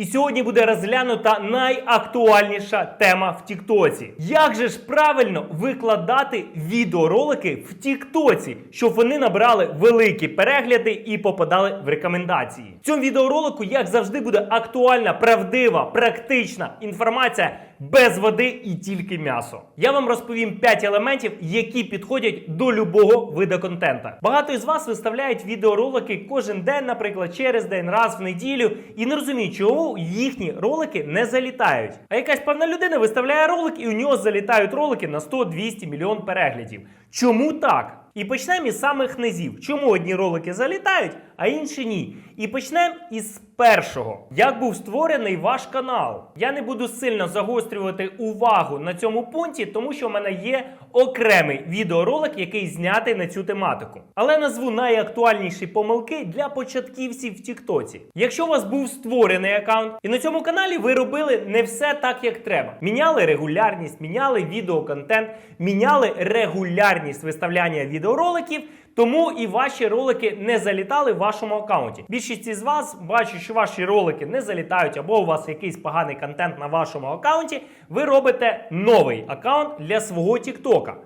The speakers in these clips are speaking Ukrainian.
І сьогодні буде розглянута найактуальніша тема в Тіктоці. Як же ж правильно викладати відеоролики в Тіктоці, щоб вони набрали великі перегляди і попадали в рекомендації? В цьому відеоролику, як завжди, буде актуальна, правдива, практична інформація без води і тільки м'ясо. Я вам розповім 5 елементів, які підходять до любого вида контента. Багато із вас виставляють відеоролики кожен день, наприклад, через день, раз в неділю, і не розуміють, чому їхні ролики не залітають. А якась певна людина виставляє ролик, і у нього залітають ролики на 100-200 мільйон переглядів. Чому так? І почнемо із самих низів. Чому одні ролики залітають, а інші ні? І почнемо із першого. Як був створений ваш канал? Я не буду сильно загострювати увагу на цьому пункті, тому що в мене є окремий відеоролик, який знятий на цю тематику. Але назву найактуальніші помилки для початківців в Тіктоці. Якщо у вас був створений аккаунт, і на цьому каналі ви робили не все так, як треба. Міняли регулярність, міняли відеоконтент, міняли регулярність виставляння відеороликів. Тому і ваші ролики не залітали в вашому аккаунті. Більшість із вас бачу, що ваші ролики не залітають, або у вас якийсь поганий контент на вашому аккаунті. Ви робите новий аккаунт для свого Тіктока.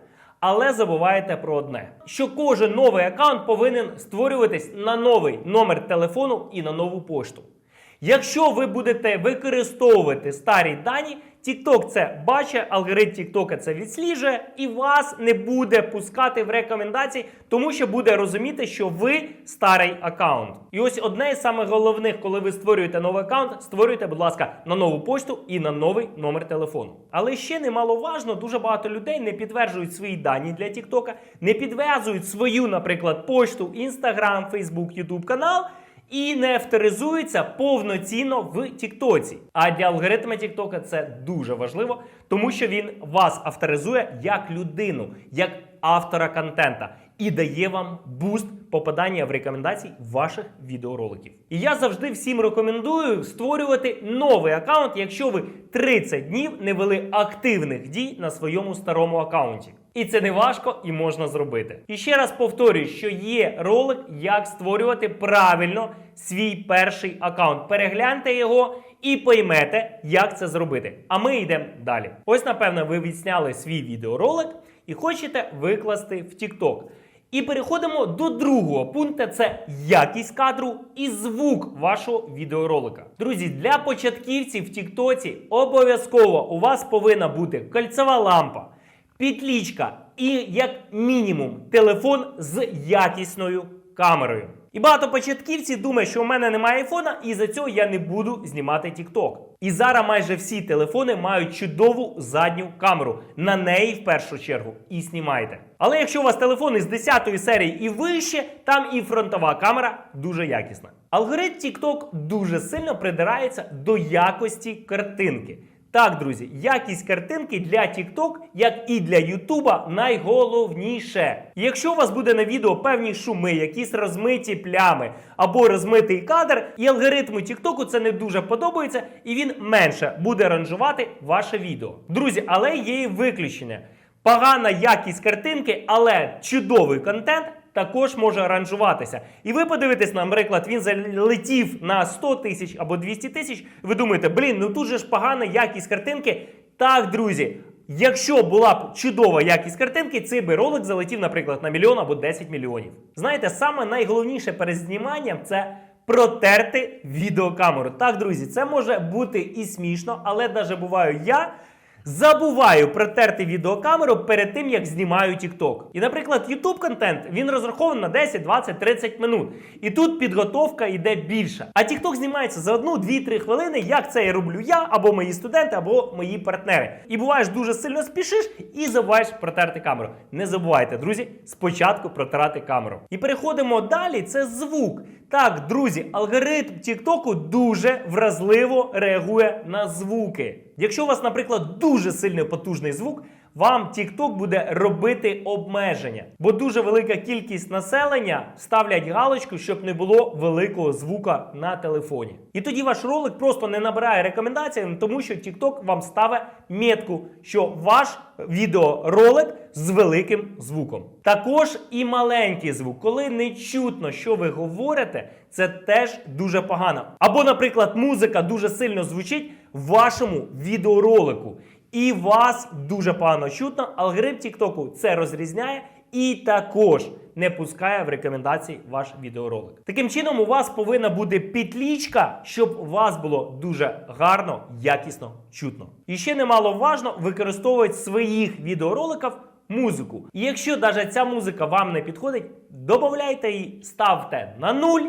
Але забуваєте про одне: що кожен новий аккаунт повинен створюватись на новий номер телефону і на нову пошту. Якщо ви будете використовувати старі дані, TikTok це бачить, алгоритм TikTok це відсліджує і вас не буде пускати в рекомендації, тому що буде розуміти, що ви старий аккаунт. І ось одне із самих головних, коли ви створюєте новий аккаунт, створюйте, будь ласка, на нову пошту і на новий номер телефону. Але ще немаловажно, дуже багато людей не підтверджують свої дані для TikTok, не підв'язують свою, наприклад, пошту, Instagram, Facebook, YouTube канал і не авторизуються повноцінно в Тіктоці. А для алгоритма Тіктока це дуже важливо, тому що він вас авторизує як людину, як автора контента і дає вам буст попадання в рекомендації ваших відеороликів. І я завжди всім рекомендую створювати новий аккаунт, якщо ви 30 днів не вели активних дій на своєму старому аккаунті. І це не важко і можна зробити. І ще раз повторюю, що є ролик, як створювати правильно свій перший аккаунт. Перегляньте його і поймете, як це зробити. А ми йдемо далі. Ось, напевно, ви відсняли свій відеоролик і хочете викласти в TikTok. І переходимо до другого пункту: це якість кадру і звук вашого відеоролика. Друзі, для початківців в Тіктоці обов'язково у вас повинна бути кольцева лампа, підлічка і, як мінімум, телефон з якісною камерою. І багато початківців думають, що у мене немає айфона, і за цього я не буду знімати TikTok. І зараз майже всі телефони мають чудову задню камеру. На неї в першу чергу і знімайте. Але якщо у вас телефон із 10 серії і вище, там і фронтова камера дуже якісна. Алгоритм TikTok дуже сильно придирається до якості картинки. Так, друзі, якість картинки для TikTok, як і для YouTube, найголовніше. Якщо у вас буде на відео певні шуми, якісь розмиті плями або розмитий кадр, і алгоритму TikTok це не дуже подобається, і він менше буде ранжувати ваше відео. Друзі, але є і виключення. Погана якість картинки, але чудовий контент також може аранжуватися. І ви подивитесь, наприклад, він залетів на 100 тисяч або 200 тисяч. Ви думаєте, блін, ну тут же ж погана якість картинки. Так, друзі. Якщо була б чудова якість картинки, цей би ролик залетів, наприклад, на мільйон або 10 мільйонів. Знаєте, саме найголовніше перед зніманням це протерти відеокамеру. Так, друзі, це може бути і смішно, але навіть буваю я. Забуваю протерти відеокамеру перед тим, як знімаю TikTok. І, наприклад, YouTube контент він розрахований на 10, 20, 30 минут. І тут підготовка йде більша. А TikTok знімається за 1, 2, 3 хвилини, як це і роблю я, або мої студенти, або мої партнери. І буваєш дуже сильно спішиш і забуваєш протерти камеру. Не забувайте, друзі, спочатку протирати камеру. І переходимо далі. Це звук. Так, друзі, алгоритм Тіктоку дуже вразливо реагує на звуки. Якщо у вас, наприклад, дуже сильний потужний звук, вам TikTok буде робити обмеження, бо дуже велика кількість населення ставлять галочку, щоб не було великого звука на телефоні. І тоді ваш ролик просто не набирає рекомендацій, тому що TikTok вам ставить метку, що ваш відеоролик з великим звуком. Також і маленький звук, коли не чутно, що ви говорите, це теж дуже погано. Або, наприклад, музика дуже сильно звучить в вашому відеоролику. І вас дуже погано чутно. Алгоритм Тіктоку це розрізняє і також не пускає в рекомендації ваш відеоролик. Таким чином, у вас повинна бути підлічка, щоб вас було дуже гарно, якісно чутно. І ще немало важно використовувати своїх відеороликах музику. І якщо навіть ця музика вам не підходить, додавайте її, ставте на нуль.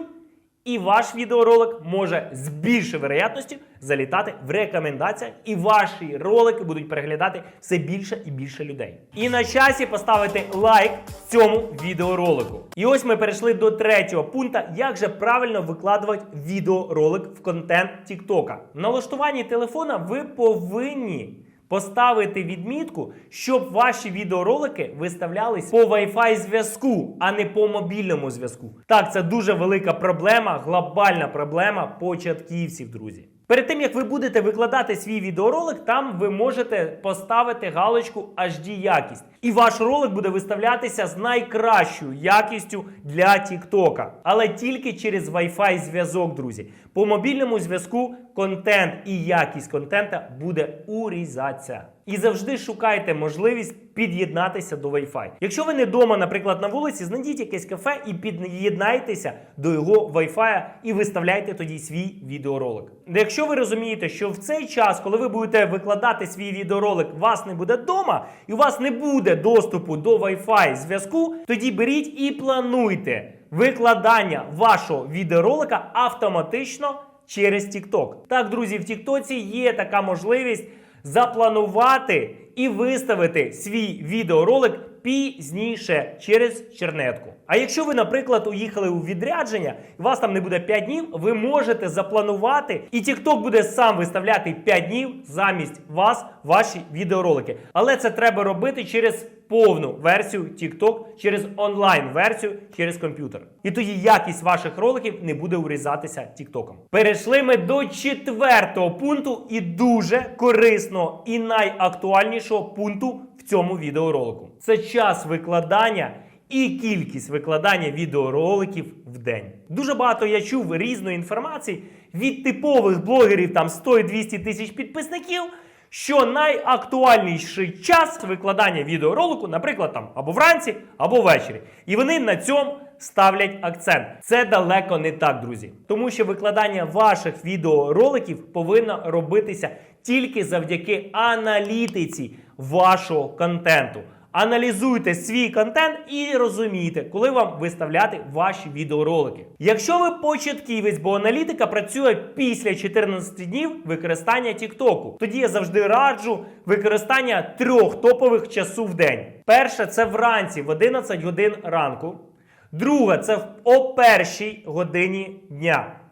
І ваш відеоролик може з більшою вероятністю залітати в рекомендаціях, і ваші ролики будуть переглядати все більше і більше людей. І на часі поставити лайк цьому відеоролику. І ось ми перейшли до третього пункту, як же правильно викладувати відеоролик в контент TikTok. В налаштуванні телефона ви повинні. Поставити відмітку, щоб ваші відеоролики виставлялись по Wi-Fi зв'язку, а не по мобільному зв'язку. Так, це дуже велика проблема, глобальна проблема початківців, друзі. Перед тим як ви будете викладати свій відеоролик, там ви можете поставити галочку HD якість. І ваш ролик буде виставлятися з найкращою якістю для TikTok. Але тільки через Wi-Fi зв'язок, друзі. По мобільному зв'язку контент і якість контента буде урізатися. І завжди шукайте можливість під'єднатися до Wi-Fi. Якщо ви не вдома, наприклад, на вулиці, знайдіть якесь кафе і під'єднайтеся до його Wi-Fi і виставляйте тоді свій відеоролик. Якщо ви розумієте, що в цей час, коли ви будете викладати свій відеоролик, вас не буде вдома, і у вас не буде доступу до Wi-Fi зв'язку, тоді беріть і плануйте викладання вашого відеоролика автоматично через TikTok. Так, друзі, в TikTok є така можливість запланувати і виставити свій відеоролик пізніше через чернетку. А якщо ви, наприклад, уїхали у відрядження, і вас там не буде 5 днів, ви можете запланувати, і TikTok буде сам виставляти 5 днів замість вас ваші відеоролики. Але це треба робити через повну версію TikTok, через онлайн-версію, через комп'ютер. І тоді якість ваших роликів не буде урізатися TikTok. Перейшли ми до четвертого пункту і дуже корисного і найактуальнішого пункту цьому відеоролику. Це час викладання і кількість викладання відеороликів в день. Дуже багато я чув різної інформації від типових блогерів, там 100-200 тисяч підписників. Що найактуальніший час викладання відеоролику, наприклад, там або вранці, або ввечері. І вони на цьому ставлять акцент. Це далеко не так, друзі. Тому що викладання ваших відеороликів повинно робитися тільки завдяки аналітиці вашого контенту. Аналізуйте свій контент і розумійте, коли вам виставляти ваші відеоролики. Якщо ви початківець, бо аналітика працює після 14 днів використання TikTok, тоді я завжди раджу використання трьох топових часу в день. Перше це вранці в 11 годин ранку. Друге це о першій годині дня.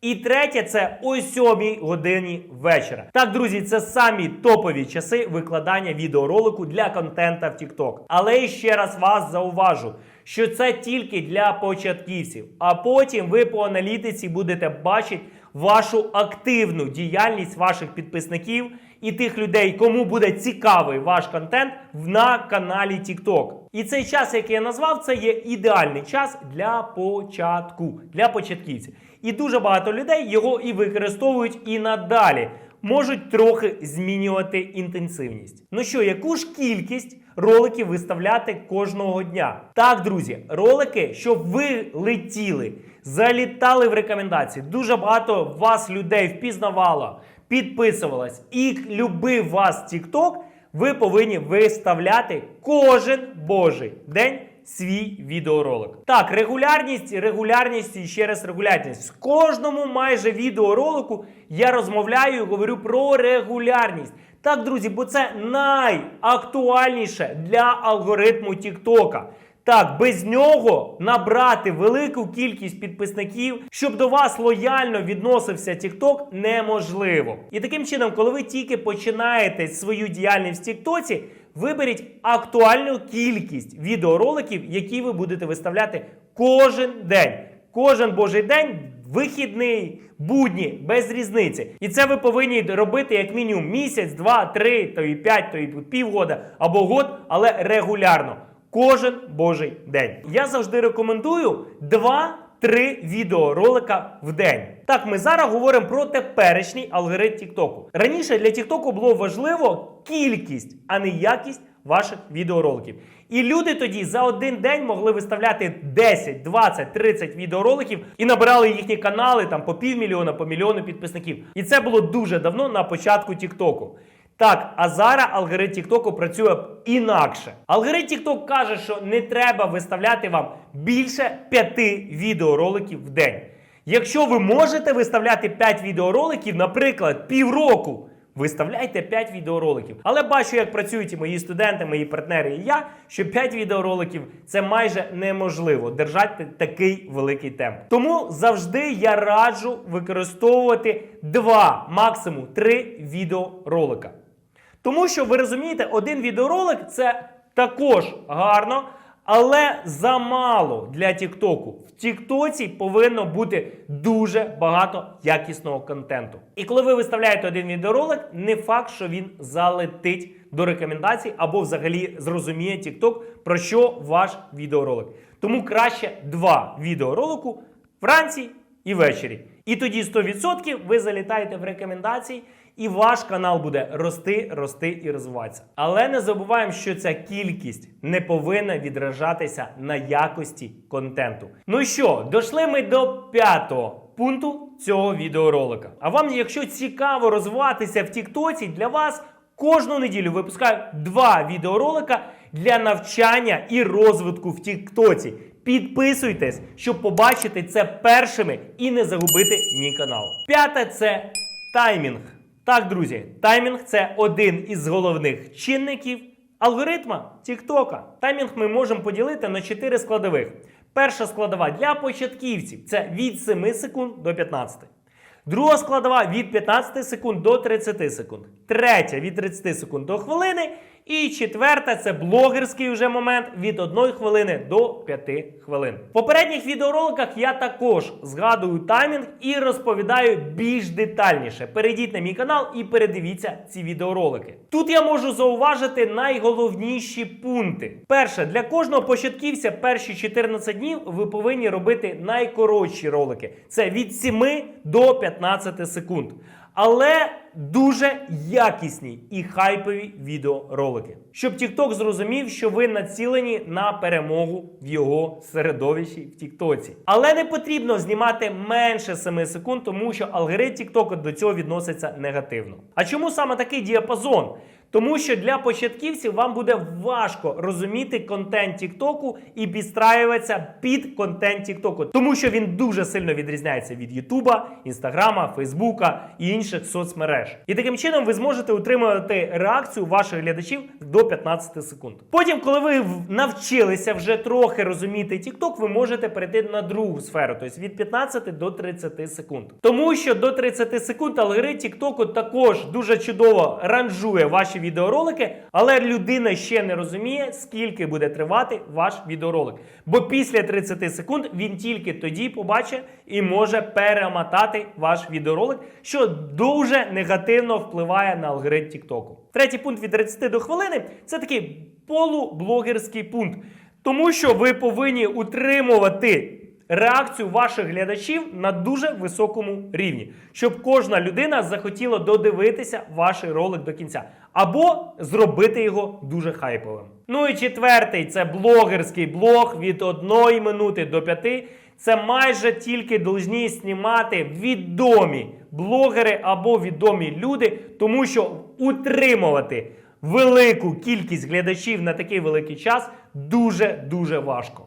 І третє це о 7 годині вечора. Так, друзі, це самі топові часи викладання відеоролику для контента в TikTok. Але ще раз вас зауважу, що це тільки для початківців. А потім ви по аналітиці будете бачити вашу активну діяльність ваших підписників і тих людей, кому буде цікавий ваш контент на каналі TikTok. І цей час, який я назвав, це є ідеальний час для початку, для початківців. І дуже багато людей його і використовують і надалі. Можуть трохи змінювати інтенсивність. Ну що, яку ж кількість роликів виставляти кожного дня? Так, друзі, ролики, щоб ви летіли, залітали в рекомендації. Дуже багато вас людей впізнавало, підписувалось і любив вас TikTok, ви повинні виставляти кожен божий день свій відеоролик. Так, регулярність, регулярність і ще раз регулярність. В кожному майже відеоролику я розмовляю і говорю про регулярність. Так, друзі, бо це найактуальніше для алгоритму TikTok. Так, без нього набрати велику кількість підписників, щоб до вас лояльно відносився TikTok, неможливо. І таким чином, коли ви тільки починаєте свою діяльність в TikTok, Виберіть актуальну кількість відеороликів, які ви будете виставляти кожен день. Кожен божий день, вихідний, будні, без різниці. І це ви повинні робити як мінімум місяць, два, три, то і п'ять, то і півгода або год, але регулярно. Кожен божий день. Я завжди рекомендую 2-3 відеоролика в день. Так, ми зараз говоримо про теперішній алгоритм Тіктоку. Раніше для Тіктоку було важливо кількість, а не якість ваших відеороликів. І люди тоді за один день могли виставляти 10, 20, 30 відеороликів і набирали їхні канали там по півмільйона, по мільйону підписників. І це було дуже давно на початку Тіктоку. Так, а зараз алгоритм Тіктоку працює інакше. Алгоритм Тікток каже, що не треба виставляти вам більше 5 відеороликів в день. Якщо ви можете виставляти 5 відеороликів, наприклад, півроку, виставляйте 5 відеороликів. Але бачу, як працюють і мої студенти, мої партнери і я, що 5 відеороликів це майже неможливо держати такий великий темп. Тому завжди я раджу використовувати 2, максимум 3 відеоролика. Тому що ви розумієте, один відеоролик це також гарно, але замало для Тіктоку. В Тіктоці повинно бути дуже багато якісного контенту. І коли ви виставляєте один відеоролик, не факт, що він залетить до рекомендацій або взагалі зрозуміє Тікток, про що ваш відеоролик. Тому краще два відеоролику вранці і ввечері. І тоді 100% ви залітаєте в рекомендації, і ваш канал буде рости, рости і розвиватися. Але не забуваємо, що ця кількість не повинна відражатися на якості контенту. Ну що, дійшли ми до п'ятого пункту цього відеоролика. А вам, якщо цікаво розвиватися в Тіктоці, для вас кожну неділю випускаю два відеоролика для навчання і розвитку в Тіктоці. Підписуйтесь, щоб побачити це першими і не загубити мій канал. П'яте це таймінг. Так, друзі, таймінг це один із головних чинників алгоритма Тіктока. Таймінг ми можемо поділити на 4 складових. Перша складова для початківців це від 7 секунд до 15. Друга складова від 15 секунд до 30 секунд. Третя від 30 секунд до хвилини. І четверта це блогерський вже момент від 1 хвилини до 5 хвилин. В попередніх відеороликах я також згадую таймінг і розповідаю більш детальніше. Перейдіть на мій канал і передивіться ці відеоролики. Тут я можу зауважити найголовніші пункти. Перше, для кожного початківця перші 14 днів ви повинні робити найкоротші ролики. Це від 7 до 15 секунд. Але дуже якісні і хайпові відеоролики. Щоб TikTok зрозумів, що ви націлені на перемогу в його середовищі в Тіктоці. Але не потрібно знімати менше 7 секунд, тому що алгоритм TikTok до цього відноситься негативно. А чому саме такий діапазон? Тому що для початківців вам буде важко розуміти контент Тіктоку і підстраюватися під контент Тіктоку, тому що він дуже сильно відрізняється від Ютуба, Інстаграма, Фейсбука і інших соцмереж. І таким чином ви зможете утримувати реакцію ваших глядачів до 15 секунд. Потім, коли ви навчилися вже трохи розуміти Тікток, ви можете перейти на другу сферу, тобто від 15 до 30 секунд. Тому що до 30 секунд алгоритм Тіктоку також дуже чудово ранжує ваші відеоролики, але людина ще не розуміє, скільки буде тривати ваш відеоролик. Бо після 30 секунд він тільки тоді побачить і може перемотати ваш відеоролик, що дуже негативно впливає на алгоритм Тіктоку. Третій пункт від 30 до хвилини це такий полублогерський пункт, тому що ви повинні утримувати реакцію ваших глядачів на дуже високому рівні, щоб кожна людина захотіла додивитися ваш ролик до кінця, або зробити його дуже хайповим. Ну і четвертий це блогерський блог від 1 минути до 5. Це майже тільки должні знімати відомі блогери або відомі люди, тому що утримувати велику кількість глядачів на такий великий час дуже дуже важко.